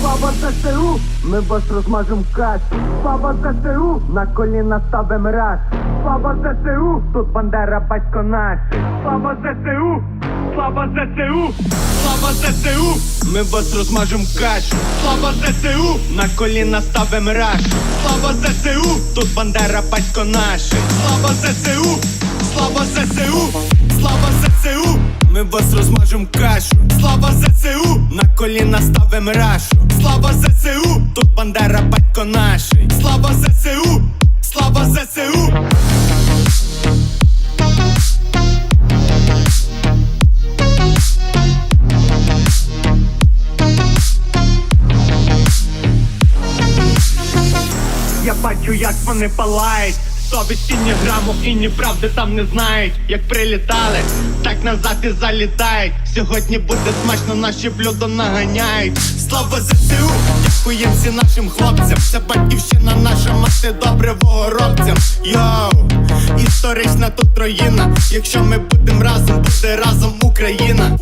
Слава ЗСУ, ми вас розмажем кашу. Слава ЗСУ, на коліна ставим раз. Слава ЗСУ, тут бандера батько наш. Слава ЗСУ, слава ЗСУ, слава ЗСУ, ми вас розмажем кашу. Слава ЗСУ, на коліна ставим раш. Слава ЗСУ, тут бандера батько наш. Слава ЗСУ, слава ЗСУ, слава ЗСУ, ми вас розмажем кашу. Слава ЗСУ, на коліна ставим рашу. Слава ЗСУ, тут бандера батько наш. Слава ЗСУ, слава ЗСУ. Я бачу, як вони палають. Совісті ні граму і ні правди там не знають. Як прилітали, так назад і залітають. Сьогодні буде смачно, наші блюдо наганяють. Слава ЗСУ, дякуєм всім нашим хлопцям. Це батьківщина наша мати добре вогоробцям. Йоу, історична тут руїна. Якщо ми будемо разом, буде разом Україна.